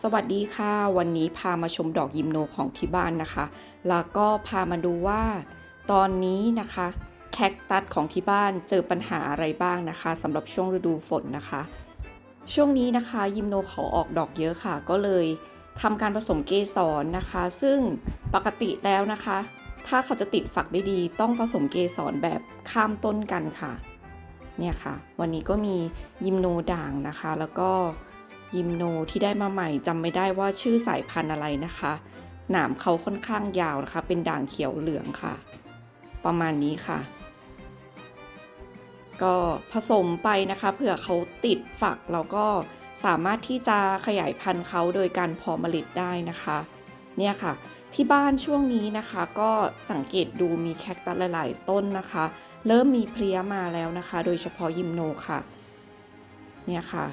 สวัสดีค่ะ วันนี้พามาชมดอกยิมโนของที่บ้านนะคะ แล้วก็พามาดูว่า ตอนนี้นะคะแคคตัสของที่บ้านเจอปัญหาอะไรบ้างนะคะสำหรับช่วงฤดูฝนนะคะ ช่วงนี้นะคะยิมโนเขาออกดอกเยอะค่ะ ก็เลยทำการผสมเกสรนะคะ ซึ่งปกติแล้วนะคะ ถ้าเขาจะติดฝักได้ดี ต้องผสมเกสรแบบข้ามต้นกันค่ะ เนี่ยค่ะ วันนี้ก็มียิมโนด่างนะคะแล้วก็ ยิมโนที่ได้มาใหม่จำไม่ได้ว่าชื่อสายพันธุ์อะไรนะคะ หนามเขาค่อนข้างยาวนะคะ เป็นด่างเขียวเหลืองค่ะ ประมาณนี้ค่ะ ก็ผสมไปนะคะ เผื่อเขาติดฝักเราก็สามารถที่จะขยายพันธุ์เขาโดยการพาะเมล็ดได้นะคะ เนี่ยค่ะ ที่บ้านช่วงนี้นะคะ ก็สังเกตดูมีแคคตัสหลาย ๆ ต้นนะคะ เริ่มมีเพลี้ยมาแล้วนะคะ โดยเฉพาะยิมโนค่ะ เนี่ยค่ะ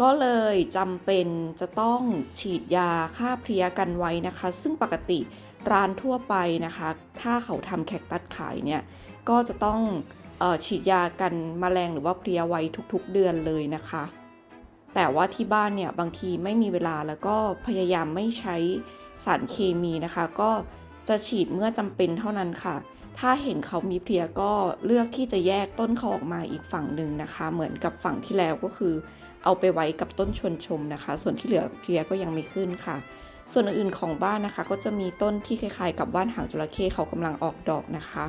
ก็เลยจำเป็นจะต้องฉีดยาฆ่าเพลียกันไว้นะคะ ซึ่งปกติร้านทั่วไปนะคะ ถ้าเขาทำแคคตัสขายเนี่ยก็จะต้องออฉีดยากันแมลงหรือว่าเพลียไว้ทุกๆเดือนเลยนะคะ แต่ว่าที่บ้านเนี่ยบางทีไม่มีเวลาแล้วก็พยายามไม่ใช้สารเคมีนะคะ ก็จะฉีดเมื่อจำเป็นเท่านั้นค่ะ ถ้าเห็นเขามีเพลียก็เลือกที่จะแยกต้นเขาออกมาอีกฝั่งหนึ่งนะคะ เหมือนกับฝั่งที่แล้วก็คือ เอาไปไว้กับต้นชวนชมนะคะ ส่วนที่เหลือเพลียก็ยังไม่ขึ้นค่ะ ส่วนอื่นๆของบ้านนะคะ ก็จะมีต้นที่คล้ายๆ กับบ้านหางจระเข้เขากำลังออกดอกนะคะ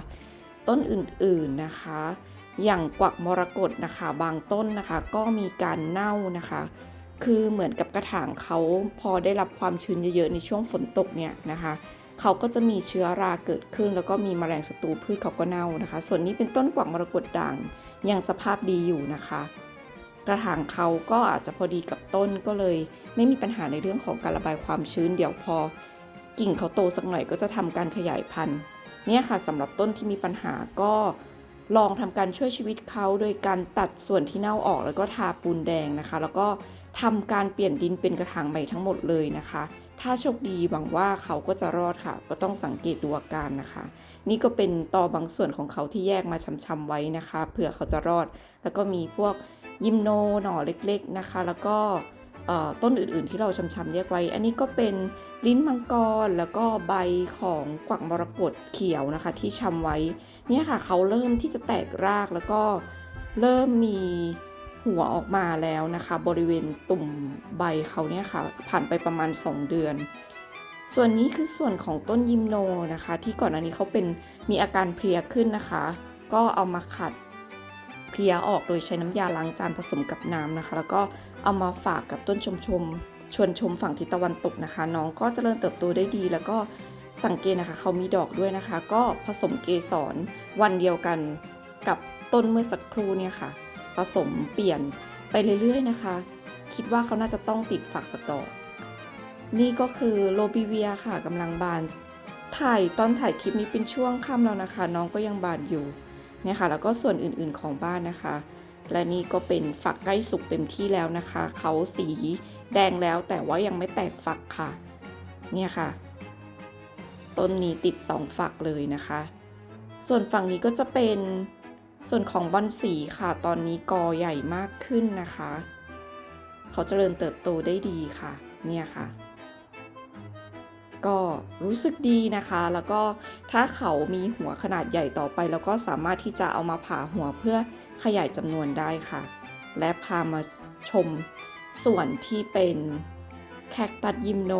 ต้นอื่นๆนะคะ อย่างกวักมรกตนะคะ บางต้นนะคะ ก็มีการเน่านะคะ คือเหมือนกับกระถางเขาพอได้รับความชื้นเยอะๆในช่วงฝนตกเนี่ยนะคะ เขาก็จะมีเชื้อราเกิดขึ้น แล้วก็มีแมลงศัตรูพืชเขาก็เน่านะคะ ส่วนนี้เป็นต้นกวักมรกตด่างยังสภาพดีอยู่นะคะ กระถางเขาก็อาจจะพอดีกับต้นก็เลย ไม่มีปัญหาในเรื่องของการระบายความชื้น เดี๋ยวพอ กิ่งเขาโตสักหน่อยก็จะทำการขยายพันธุ์เนี่ยค่ะสำหรับต้นที่มีปัญหาก็ลองทำการช่วยชีวิตเขาโดยการตัดส่วนที่เน่าออกแล้วก็ทาปูนแดงนะคะ แล้วก็ทำการเปลี่ยนดินเป็นกระถางใหม่ทั้งหมดเลยนะคะ ถ้าโชคดีหวังว่าเขาก็จะรอดค่ะ ก็ต้องสังเกตดูอาการนะคะ นี่ก็เป็นตอบางส่วนของเขาที่แยกมาช้ำๆไว้นะคะ เผื่อเขาจะรอด แล้วก็มีพวกยิมโนหน่อเล็กๆนะคะ แล้วก็ต้นอื่นๆที่เราช้ำๆแยกไว้ อันนี้ก็เป็นลิ้นมังกรแล้วก็ใบของกวักมรกตเขียวนะคะ ที่ช้ำไว้ เนี่ยค่ะเขาเริ่มที่จะแตกรากแล้วก็เริ่มมี หัวออกมาแล้วนะคะ บริเวณตุ่มใบเขาเนี่ยค่ะ ผ่านไปประมาณ 2 เดือน ส่วนนี้คือส่วนของต้นยิมโนนะคะ ที่ก่อนอันนี้เขาเป็นมีอาการเพลียขึ้นนะคะ ก็เอามาขัดเพลียออกโดยใช้น้ำยาล้างจานผสมกับน้ำนะคะ แล้วก็เอามาฝากกับต้นชมชมชวนชมฝั่งทิศตะวันตกนะคะ น้องก็เจริญเติบโตได้ดี แล้วก็สังเกตนะคะเขามีดอกด้วยนะคะ ก็ผสมเกสรวันเดียวกันกับต้นเมื่อสักครู่เนี่ยค่ะ ผสมเปลี่ยนไปเรื่อยๆนะคะ คิดว่าเขาน่าจะต้องติดฝักสักดอกนี่ก็คือโรบิเวียค่ะกำลังบาน ถ่ายตอนถ่ายคลิปนี้เป็นช่วงค่ำแล้วนะคะ น้องก็ยังบานอยู่เนี่ยค่ะ แล้วก็ส่วนอื่นๆของบ้านนะคะ และนี่ก็เป็นฝักใกล้สุกเต็มที่แล้วนะคะ เขาสีแดงแล้วแต่ว่ายังไม่แตกฝักค่ะ เนี่ยค่ะ ต้นนี้ติดสองฝักเลยนะคะ ส่วนฝั่งนี้ก็จะเป็น ส่วนของบอนสีค่ะ ตอนนี้กอใหญ่มากขึ้นนะคะ เขาเจริญเติบโตได้ดีค่ะ เนี่ยค่ะ ก็รู้สึกดีนะคะ แล้วก็ถ้าเขามีหัวขนาดใหญ่ต่อไป แล้วก็สามารถที่จะเอามาผ่าหัวเพื่อขยายจำนวนได้ค่ะ และพามาชมส่วนที่เป็นแคคตัสยิมโน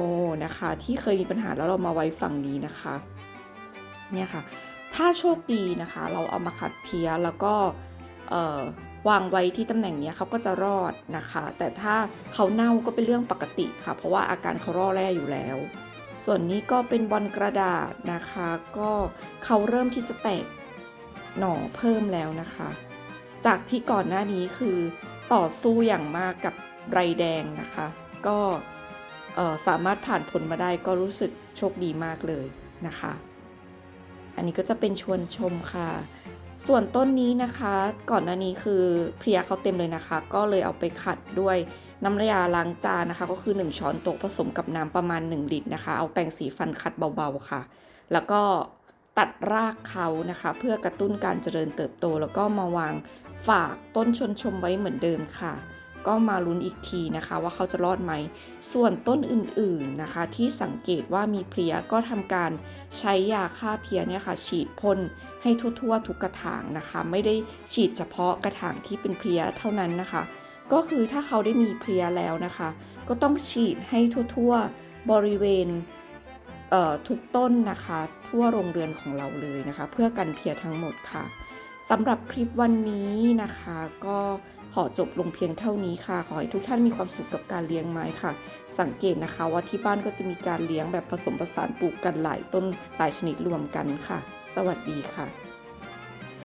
นะคะ ที่เคยมีปัญหาแล้วเรามาไว้ฝั่งนี้นะคะ เนี่ยค่ะ ถ้าโชคดีนะคะ เราเอามาขัดเพี้ยแล้วก็วางไว้ที่ตำแหน่งนี้เขาก็จะรอดนะคะ แต่ถ้าเขาเน่าก็เป็นเรื่องปกติค่ะ เพราะว่าอาการเขาร่อแร่อยู่แล้ว ส่วนนี้ก็เป็นบอลกระดาษนะคะ ก็เขาเริ่มที่จะแตกหน่อเพิ่มแล้วนะคะ จากที่ก่อนหน้านี้คือต่อสู้อย่างมากกับไรแดงนะคะ ก็สามารถผ่านพ้นมาได้ก็รู้สึกโชคดีมากเลยนะคะ อันนี้ก็จะเป็นชวนชมค่ะ ส่วนต้นนี้นะคะก่อนหน้านี้คือเพลียเขาเต็มเลยนะคะ ก็เลยเอาไปขัดด้วยน้ำยาล้างจานนะคะ ก็คือ 1 ช้อนโต๊ะผสมกับน้ำประมาณ 1 ลิตรนะคะ เอาแปรงสีฟันขัดเบาๆค่ะ แล้วก็ตัดรากเขานะคะ เพื่อกระตุ้นการเจริญเติบโต แล้วก็มาวางฝากต้นชวนชมไว้เหมือนเดิมค่ะ ก็มาลุ้นอีกทีนะคะ ว่าเขาจะรอดไหม ส่วนต้นอื่นๆนะคะ ที่สังเกตว่ามีเพลียก็ทำการใช้ยาฆ่าเพลียเนี่ยค่ะ ฉีดพ่นให้ทั่วๆทุกกระถางนะคะ ไม่ได้ฉีดเฉพาะกระถางที่เป็นเพลียเท่านั้นนะคะ ก็คือถ้าเขาได้มีเพลียแล้วนะคะ ก็ต้องฉีดให้ทั่วๆบริเวณเทุกต้นนะคะ ทั่วโรงเรือนของเราเลยนะคะ เพื่อกันเพลียทั้งหมดค่ะสำหรับคลิปวันนี้นะคะ ก็ ขอจบลงเพียงเท่านี้ค่ะ ขอให้ทุกท่านมีความสุขกับการเลี้ยงไม้ค่ะ สังเกตนะคะว่าที่บ้านก็จะมีการเลี้ยงแบบผสมผสานปลูกกันหลายต้นหลายชนิดรวมกันค่ะ สวัสดีค่ะ